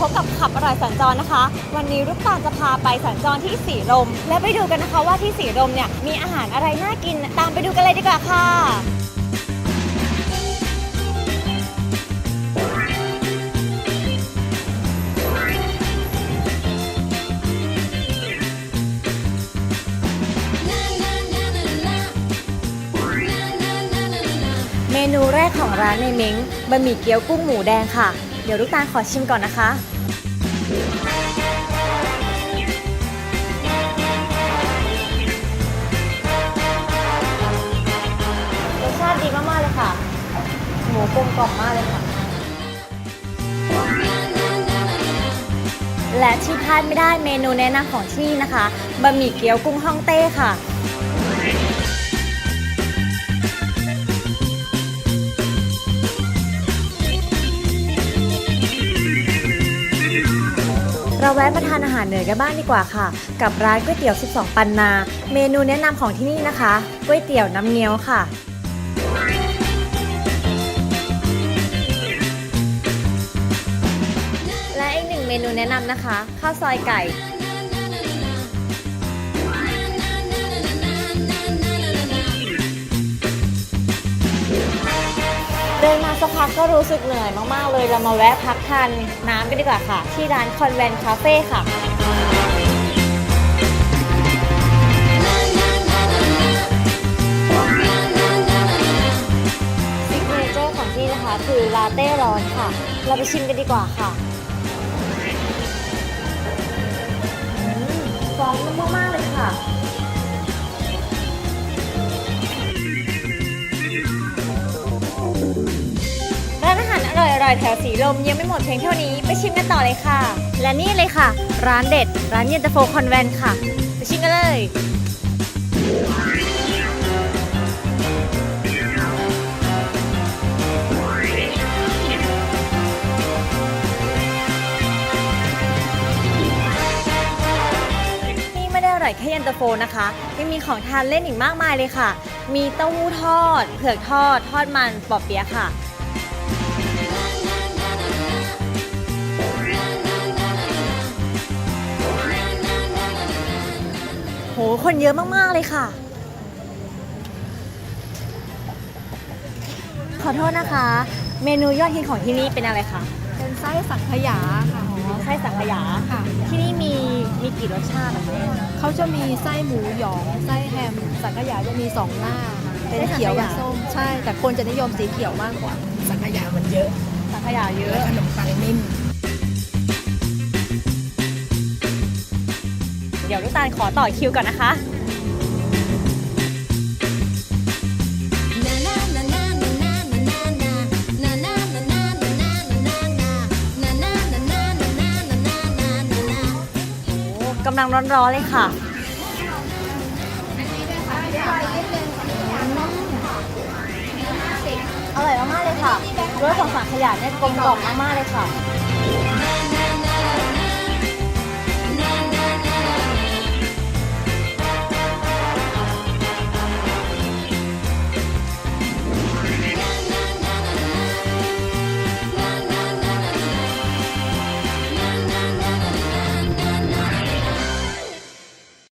พบกับขับอร่อยสัญจรนะคะ วันนี้ลูกตาลจะพาไปสัญจรที่สีลม และไปดูกันนะคะว่าที่สีลมเนี่ยมีอาหารอะไรน่ากิน ตามไปดูกันเลยดีกว่าค่ะ เมนูแรกของร้านในเม้งบะหมี่เกี๊ยวกุ้งหมูแดงค่ะ ดี๋ยวลูกตาลขอชิมก่อนนะคะ รสชาติดีมากๆเลยค่ะ หมูกลมกล่อมมากเลยค่ะ และที่พลาดไม่ได้เมนูแนะนำของที่นี่นะคะบะหมี่เกี๊ยวกุ้งฮ่องเต้ค่ะ เราแวะมาทานอาหารเหนือกันบ้างดีกว่าค่ะ กับร้านก๋วยเตี๋ยว 12 ปันนา เมนูแนะนำของที่นี่นะคะก๋วยเตี๋ยวน้ำเงี้ยวค่ะและอีกหนึ่งเมนูแนะนำนะคะ ข้าวซอยไก่ ดินมาสักพักก็รู้สึกเหนื่อยมากๆ เลยเรามาแวะพักทานน้ำกันดีกว่าค่ะ ที่ร้านคอนแวนคาเฟ่ค่ะซิกเนเจอร์ของที่นะคะคือลาเต้ร้อนค่ะ เราไปชิมกันดีกว่าค่ะฟองนุ่มมากๆเลยค่ะ อยแถวสีลมยังไม่หมดเพียงเท่านี้ไปชิมกันต่อเลยค่ะ และนี่เลยค่ะ ร้านเด็ด ร้านเย็นตาโฟคอนแวนค่ะ ไปชิมกันเลยนี่ไม่ได้อร่อยแค่เย็นตาโฟนะคะยังมีของทานเล่นอีกมากมายเลยค่ะ มีเต้าหู้ทอด เผือกทอด ทอดมัน ปอบเปี๊ยะค่ะ คนเยอะมาก ๆ เลยค่ะ ขอโทษนะคะ เมนูยอดฮิตของที่นี่เป็นอะไรคะ เป็นไส้สังขยาค่ะอ๋อไส้สังขยา ค่ะ ที่นี่มีมีกี่รสชาตินะคะเขาจะมีไส้หมูหยอง ไส้แฮม สังขยาจะมีสองหน้าค่ะเป็นเขียวกับส้ม ใช่ แต่คนจะนิยมสีเขียวมากกว่า สังขยามันเยอะ สังขยาเยอะ ขนมปัง ขอต่อคิวก่อนนะคะโอ้กำลังร้อนๆเลยค่ะอร่อยมากๆเลยค่ะรสของสังขยาเนี่ยกลมกล่อมมากๆเลยค่ะ